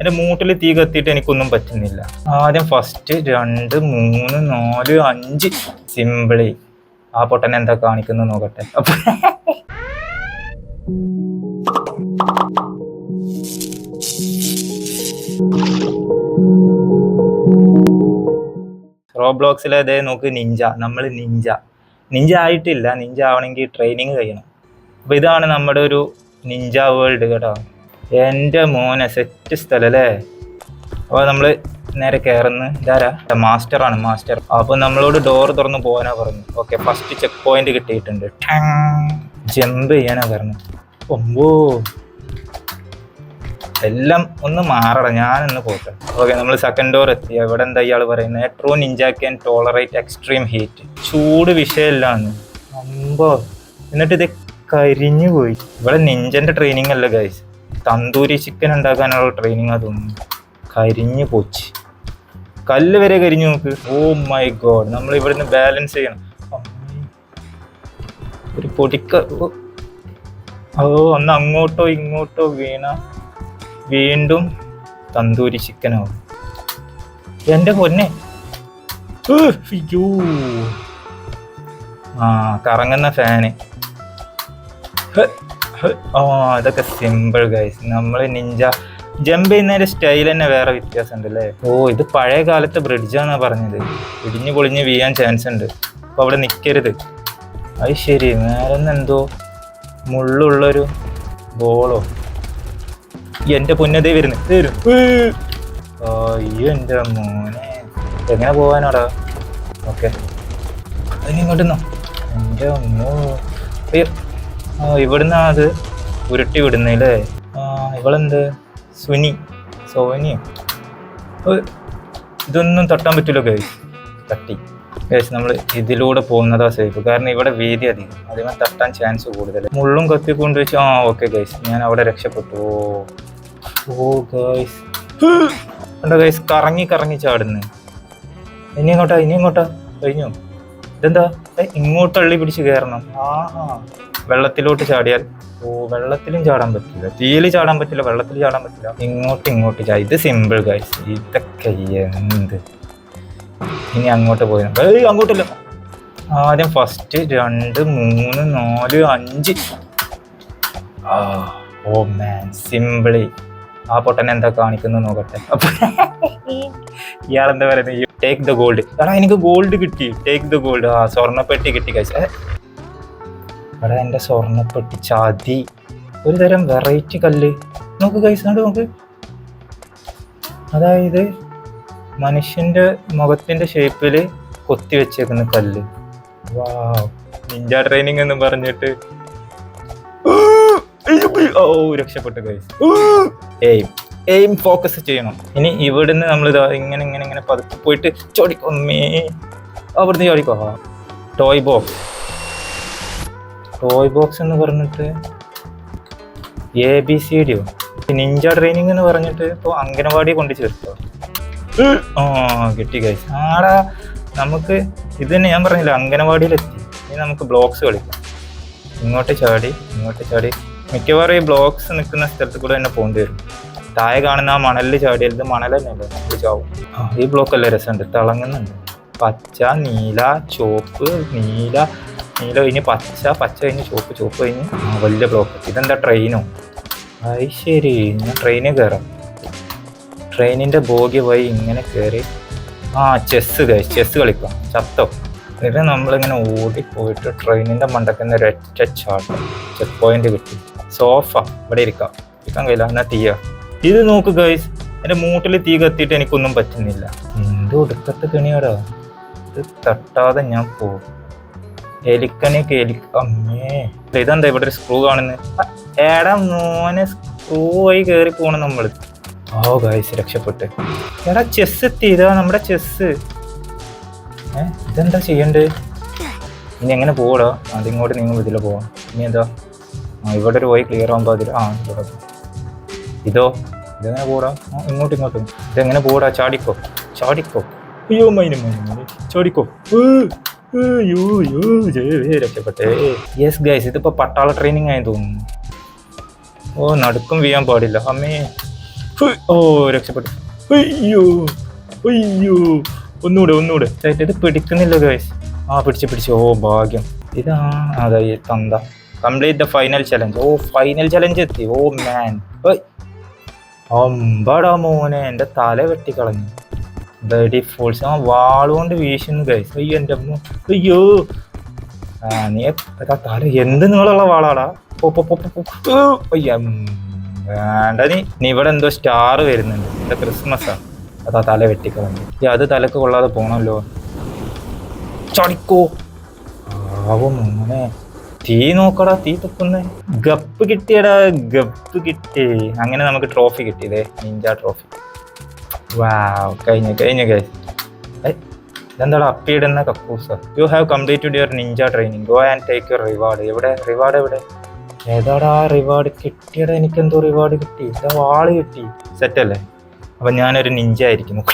എന്റെ മൂട്ടിൽ തീ കത്തിയിട്ട് എനിക്കൊന്നും പറ്റുന്നില്ല. ആദ്യം ഫസ്റ്റ് രണ്ട് മൂന്ന് നാല് അഞ്ച്. സിമ്പിളി ആ പൊട്ടൻ എന്താ കാണിക്കുന്നത് നോക്കട്ടെ. റോബ്ലോക്സിലെ അതേ നോക്ക് നിഞ്ച. നമ്മൾ നിഞ്ച. നിഞ്ച ആയിട്ടില്ല. നിഞ്ച ആവണമെങ്കിൽ ട്രെയിനിങ് കഴിയണം. അപ്പൊ ഇതാണ് നമ്മുടെ ഒരു നിഞ്ച വേൾഡ് കേട്ടോ. എന്റെ മോനെ സെറ്റ് സ്ഥലം അല്ലേ അപ്പോൾ നമ്മൾ നേരെ കയറുന്ന ഇതാരാ? മാസ്റ്ററാണ് മാസ്റ്റർ. അപ്പോൾ നമ്മളോട് ഡോർ തുറന്ന് പോകാനാ പറഞ്ഞു ഓക്കെ ഫസ്റ്റ് ചെക്ക് പോയിന്റ് കിട്ടിയിട്ടുണ്ട്. ജമ്പ് ചെയ്യാനാ പറഞ്ഞു ഒമ്പോ. എല്ലാം ഒന്ന് മാറണം. ഞാനൊന്ന് പോട്ടെ. ഓക്കെ നമ്മൾ സെക്കൻഡ് ഡോർ എത്തി. ഇവിടെ എന്താ ഇയാൾ പറയുന്നത് true ninja can tolerate extreme heat ചൂട് വിഷയമില്ലാന്ന്. അമ്പോ എന്നിട്ട് ഇത് കരിഞ്ഞു പോയി. ഇവിടെ നിഞ്ചന്റെ ട്രെയിനിങ് അല്ല ഗൈസ് തന്തൂരി ചിക്കൻ ഉണ്ടാക്കാനുള്ള ട്രെയിനിങ് അതൊന്നും കരിഞ്ഞു പോച്ച്. കല്ല് വരെ കരിഞ്ഞു നോക്ക്. ഓ മൈ ഗോഡ് നമ്മൾ ഇവിടുന്ന് ബാലൻസ് ചെയ്യണം. ഒരു പൊടിക്ക ഓ. ഒന്ന് അങ്ങോട്ടോ ഇങ്ങോട്ടോ വീണ വീണ്ടും തന്തൂരി ചിക്കനാവും എന്റെ പൊന്നെ. ആ കറങ്ങുന്ന ഫാന് ആ അതൊക്കെ സിമ്പിൾ ഗൈസ് നമ്മൾ നിഞ്ച ജമ്പ് ചെയ്യുന്നതിന്റെ സ്റ്റൈൽ തന്നെ വേറെ വ്യത്യാസം ഉണ്ട് അല്ലേ ഓ ഇത് പഴയ കാലത്തെ ബ്രിഡ്ജാന്നാ പറഞ്ഞത്. ഇടിഞ്ഞു പൊളിഞ്ഞ് വീഴാൻ ചാൻസ് ഉണ്ട്. അപ്പൊ അവിടെ നിൽക്കരുത് അത് ശരി. മേലെന്ന് എന്തോ മുള്ളുള്ളൊരു ബോളോ എന്റെ പൊന്നതേ വരുന്നു. തരും അയ്യോ എന്റെ മോനെ. എങ്ങനെ പോവാനോടാ? ഓക്കെ. അതിനോട്ടുന്നോ എന്റെ അമ്മോ അയ്യോ. ഇവിടുന്ന് അത് ഉരുട്ടി വിടുന്നല്ലേ? ആ ഇവളെന്ത്? സുനി. സോനിയോ? ഇതൊന്നും തട്ടാൻ പറ്റില്ല ഗൈസ് തട്ടി. ഗൈസ് നമ്മൾ ഇതിലൂടെ പോകുന്നതാ സേഫ് കാരണം ഇവിടെ വീതി അധികം. അധികം തട്ടാൻ ചാൻസ് കൂടുതൽ. മുള്ളും കത്തി കൊണ്ട് വെച്ച് ആ ഓക്കെ ഗൈസ് ഞാൻ അവിടെ രക്ഷപ്പെട്ടു. ഓ ഓ ഗൈസ് ഉണ്ടോ ഗൈസ് കറങ്ങി കറങ്ങി ചാടുന്നു. ഇനി എങ്ങോട്ടാ? ഇനി എങ്ങോട്ടാ? കഴിഞ്ഞു? ഇതെന്താ? ഇങ്ങോട്ട് അള്ളി പിടിച്ച് കയറണം ആഹാ വെള്ളത്തിലോട്ട് ചാടിയാൽ ഓ വെള്ളത്തിലും ചാടാൻ പറ്റില്ല. തീയിൽ ചാടാൻ പറ്റില്ല വെള്ളത്തിൽ ചാടാൻ പറ്റില്ല. ഇങ്ങോട്ട് ഇങ്ങോട്ട് ചാടി. ഇത് സിമ്പിൾ ഗൈസ് ഇതൊക്കെ എന്ത്? ഇനി അങ്ങോട്ട് പോയി. അങ്ങോട്ടില്ല. ആദ്യം ഫസ്റ്റ് രണ്ട് മൂന്ന് നാല് അഞ്ച്. ഓ മാൻ സിമ്പിളി ആ പൊട്ടൻ എന്താ കാണിക്കുന്നത് നോക്കട്ടെ. അപ്പൊ ഇയാളെന്താ പറയുന്നത് ടേക്ക് ദ ഗോൾഡ് എടാ എനിക്ക് ഗോൾഡ് കിട്ടി. ടേക്ക് ദ ഗോൾഡ് ആ സ്വർണപ്പെട്ടി കിട്ടി കഴിച്ച എടാ എന്റെ സ്വർണപ്പെട്ടി ചതി. ഒരു തരം വെറൈറ്റി കല്ല്. നോക്ക് കൈസ് കണ്ട് നോക്ക്? അതായത് മനുഷ്യന്റെ മുഖത്തിന്റെ ഷേപ്പിൽ കൊത്തി വെച്ചേക്കുന്ന കല്ല്. വാ നിഞ്ച ട്രെയിനിങ് എന്ന് പറഞ്ഞിട്ട്. ഓ രക്ഷപ്പെട്ടു കൈസ് എയിം എയിം ഫോക്കസ് ചെയ്യണം. ഇനി ഇവിടുന്ന് നമ്മൾ ഇതാ ഇങ്ങനെ ഇങ്ങനെ ഇങ്ങനെ പതുക്കെ പോയിട്ട് ചോടിക്കൊന്നേ. അവിടുന്ന് ചോടിക്കോ. ടോയ് ബോക്സ് ടോയ് ബോക്സ് എന്ന് പറഞ്ഞിട്ട് എ ബി സി ഡിയോ നിഞ്ച ട്രെയിനിങ് എന്ന് പറഞ്ഞിട്ട് ഇപ്പോൾ അംഗനവാടി കൊണ്ട് ചേർത്തോ? ഓ കിട്ടി കൈ ആടാ നമുക്ക് ഇത് തന്നെ ഞാൻ പറഞ്ഞില്ല അംഗനവാടിയിലെത്തി. ഇനി നമുക്ക് ബ്ലോക്സ് കളിക്കാം. ഇങ്ങോട്ട് ചാടി ഇങ്ങോട്ട് ചാടി. മിക്കവാറും ഈ ബ്ലോക്സ് നിൽക്കുന്ന സ്ഥലത്ത് കൂടെ തന്നെ പോകേണ്ടി വരും. താഴെ കാണുന്ന ആ മണലിൽ ചാടിയത് മണൽ തന്നെയല്ലേ നമുക്ക് ചാവും. ഈ ബ്ലോക്ക് അല്ലേ? രസമുണ്ട്. തിളങ്ങുന്നുണ്ട്. പച്ച നീല ചുവപ്പ് നീല നീല കഴിഞ്ഞ് പച്ച പച്ച കഴിഞ്ഞ് ചുവപ്പ് ചുവപ്പ് കഴിഞ്ഞ് വലിയ ബ്ലോക്ക് ഇതെന്താ ട്രെയിനോ അത് ശരി ഞാൻ ട്രെയിനിൽ കയറാം ട്രെയിനിന്റെ ബോഗി പോയി ഇങ്ങനെ കയറി ആ ചെസ്സ് കഴിച്ച് ചെസ്സ് കളിക്കാം. ചത്തോ? എന്നിട്ട് നമ്മളിങ്ങനെ ഓടിപ്പോയിട്ട് ട്രെയിനിന്റെ മണ്ടക്കുന്ന ഒരൊറ്റ ചാട്ടം ചെക്ക് പോയിന്റ് കിട്ടി. സോഫ ഇവിടെ ഇരിക്കാം. ഇരിക്കാൻ കഴിയില്ല എന്നാ തീയ. ഇത് നോക്ക് ഗൈസ് എന്റെ മൂട്ടിൽ തീ കത്തിയിട്ട് എനിക്കൊന്നും പറ്റുന്നില്ല. എന്തോ ഒടുക്കത്തെ കെണിയാടാ. ഇത് തട്ടാതെ ഞാൻ പോകും എലിക്കനെയൊക്കെ എലി ഇതെന്താ ഇവിടെ ഒരു സ്ക്രൂ കാണുന്നത് ഏടാ മോനെ സ്ക്രൂ ആയി കയറി പോണ നമ്മൾ. ഓ ഗൈസ് രക്ഷപ്പെട്ട്. എടാ ചെസ് എത്തി. ഇതാ നമ്മുടെ ചെസ് ഏ ഇതെന്താ ചെയ്യണ്ടേ? ഇനി എങ്ങനെ പോടാ അതിങ്ങോട്ട് നിങ്ങൾ ഇതിൽ പോവാം. ഇനി എന്താ? ആ ഇവിടെ ഒരു പോയി ക്ലിയർ ആകുമ്പോൾ അതിൽ ആ ഇവിടെ ഇതോ? ഇതെങ്ങനെ പോടാ ഇങ്ങോട്ടും ഇങ്ങോട്ടും. ഇതെങ്ങനെ പോടാ ചാടിക്കോ. ചാടിക്കോ. അയ്യോ മൈനും മൈനും ചാടിക്കോ. രക്ഷപ്പെട്ടേ. യെസ് ഗൈസ് ഇതിപ്പോ പട്ടാള ട്രെയിനിങ് ആയി തോന്നുന്നു. ഓ നടുക്കും വീഴാൻ പാടില്ല. അമ്മേ. ഓ രക്ഷപ്പെട്ടു. അയ്യോ അയ്യോ. ഒന്നുകൂടെ ഒന്നുകൂടെ ഇത് പിടിക്കുന്നില്ല ഗൈസ് ആ പിടിച്ച് പിടിച്ച്. ഓ ഭാഗ്യം. ഇതാ അതെ തന്ത. Complete the final challenge oh final challenge എത്തി. ഓ മാൻ അമ്പടാ മോനെ. എന്റെ തല വെട്ടിക്കളഞ്ഞു. ബഡി ഫോൾസ് ആ വാളുകൊണ്ട് വീശുന്നു ഗൈസ് അയ്യോ എന്റെ അമ്മ. അയ്യോ. ആ നീ തല എന്ത് നിങ്ങളുള്ള വാളാടാ. വേണ്ട നീ നീ ഇവിടെ എന്തോ സ്റ്റാർ വരുന്നുണ്ട്. എന്റെ ക്രിസ്മസാ അതാ തല വെട്ടിക്കളഞ്ഞു. ഈ അത് തലക്ക് കൊള്ളാതെ പോണല്ലോ. ചടിക്കോ. ആവോ മോനെ. തീ നോക്കടാ തീ തുപ്പുന്നേ. ഗപ്പ് കിട്ടിയടാ ഗപ്പ് കിട്ടി. അങ്ങനെ നമുക്ക് ട്രോഫി കിട്ടിയതേ നിഞ്ച ട്രോഫി വാവ് കഴിഞ്ഞു കഴിഞ്ഞു ഗൈസ് ഇതെന്താടാ? അപ്പിയിടുന്ന കക്കൂസ. You have completed your ninja training go and take your reward എവിടെ? റിവാർഡ് എവിടെ? ഏതാടാ റിവാർഡ് കിട്ടിയടാ എനിക്കെന്തോ റിവാർഡ് കിട്ടി. ഇതാ വാൾ കിട്ടി. സെറ്റ് അല്ലേ? അപ്പൊ ഞാനൊരു നിഞ്ച ആയിരിക്കും